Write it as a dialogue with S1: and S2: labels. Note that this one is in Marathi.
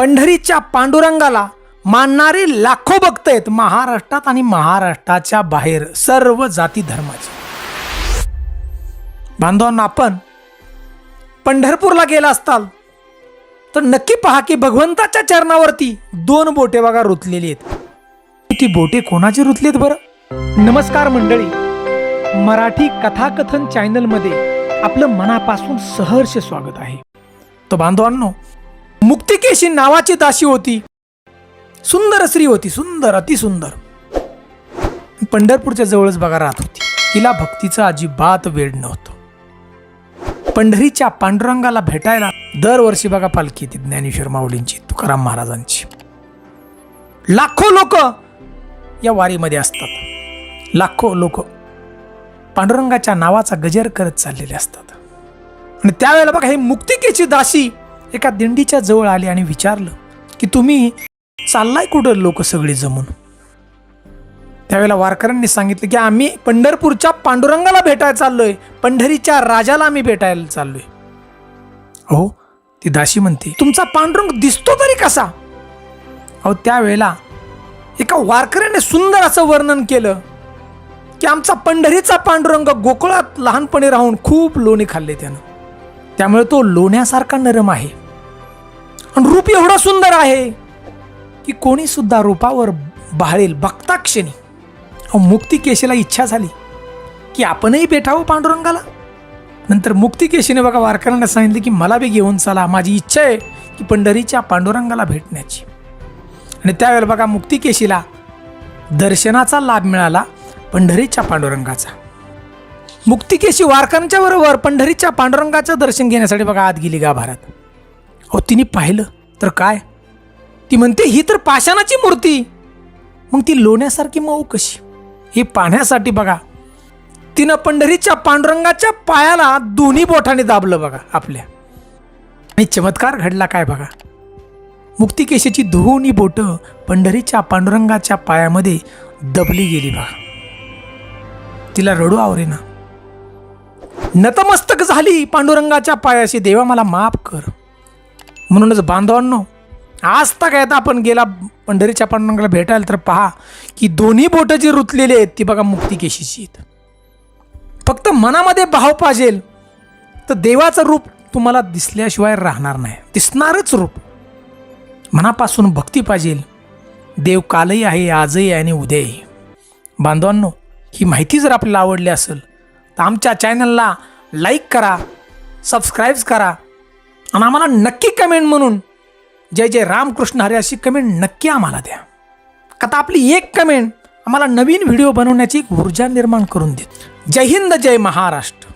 S1: पंढरीच्या पांडुरंगाला मानणारे लाखो भक्त आहेत. महाराष्ट्रात आणि महाराष्ट्राच्या बाहेर सर्व जाती धर्माचे. बांधवांना आपण पंढरपूरला गेला असताल तर नक्की पहा की भगवंताच्या चरणावरती दोन बोटे बघा रुतलेली आहेत. ती बोटे कोणाची रुतलीत बरं? नमस्कार मंडळी. मराठी कथाकथन चॅनलमध्ये आपलं मनापासून सहर्ष स्वागत आहे. तो बांधवांनो मुक्तिकेशी नावाची दासी होती. सुंदर स्त्री होती सुंदर अतिसुंदर पंढरपूरच्या जवळच बघा राहत होती. तिला भक्तीचं अजिबात वेळ नव्हतं. पंढरीच्या पांडुरंगाला भेटायला दरवर्षी बघा पालखी येते ज्ञानेश्वर माऊलींची तुकाराम महाराजांची. लाखो लोक या वारीमध्ये असतात. लाखो लोक पांडुरंगाच्या नावाचा गजर करत चाललेले असतात. आणि त्यावेळेला बघा हे मुक्तिकेची दासी एका दिंडीच्या जवळ आली आणि विचारलं की तुम्ही चाललाय कुठं लोक सगळे जमून? त्यावेळेला वारकऱ्यांनी सांगितलं की आम्ही पंढरपूरच्या पांडुरंगाला भेटायला चाललोय. पंढरीच्या राजाला आम्ही भेटायला चाललोय. अहो ती दाशी म्हणते तुमचा पांडुरंग दिसतो तरी कसा? अहो त्यावेळेला एका वारकऱ्याने सुंदर असं वर्णन केलं की आमचा पंढरीचा पांडुरंग गोकुळात लहानपणी राहून खूप लोणी खाल्ले त्यानं. त्यामुळे तो लोण्यासारखा नरम आहे. रूप एवढं सुंदर आहे की कोणी सुद्धा रूपावर बाळेल बघता क्षणी अहो मुक्तिकेशीला इच्छा झाली की आपणही भेटावं पांडुरंगाला. नंतर मुक्तिकेशीने बघा वारकऱ्यांना सांगितलं की मला बी घेऊन चला माझी इच्छा आहे की पंढरीच्या पांडुरंगाला भेटण्याची आणि त्यावेळेला बघा मुक्तिकेशीला दर्शनाचा लाभ मिळाला पंढरीच्या पांडुरंगाचा. मुक्तिकेशी वारकऱ्यांच्या बरोबर पंढरीच्या पांडुरंगाचं दर्शन घेण्यासाठी बघा आत गेली गाभारात अहो तिने पाहिलं. तर काय? ती म्हणते ही तर पाषाणाची मूर्ती. मग ती लोण्यासारखी मऊ कशी? हे पाहण्यासाठी बघा. तिनं पंढरीच्या पांडुरंगाच्या पायाला दोन्ही बोटाने दाबलं बघा आपल्या. आणि चमत्कार घडला काय बघा? मुक्तिकेशीची दोन्ही बोटं पंढरीच्या पांडुरंगाच्या पायामध्ये दबली गेली बघा. तिला रडू आवरेना. नतमस्तक झाली पांडुरंगाच्या पायाशी. देवा मला माफ कर. म्हणूनच बांधवांनो आज तक आता आपण गेला पंढरीच्या पांडुरंगाला भेटायला तर पहा की दोन्ही बोटं जी रुतलेली आहेत ती बघा मुक्तिकेशीची आहेत. फक्त मनामध्ये भाव पाजेल तर देवाचं रूप तुम्हाला दिसल्याशिवाय राहणार नाही. दिसणारच रूप. मनापासून भक्ती पाहिजेल देव कालही आहे आजही आहे आणि उद्याही बांधवांनो ही माहिती जर आपल्याला आवडली असेल तर आमच्या चॅनलला लाईक करा सबस्क्राईब करा आणि आम्हाला नक्की कमेंट म्हणून. जय जय रामकृष्ण हरे अशी कमेंट नक्की आम्हाला द्या. आता आपली एक कमेंट आम्हाला नवीन व्हिडिओ बनवण्याची एक ऊर्जा निर्माण करून देत. जय हिंद जय महाराष्ट्र.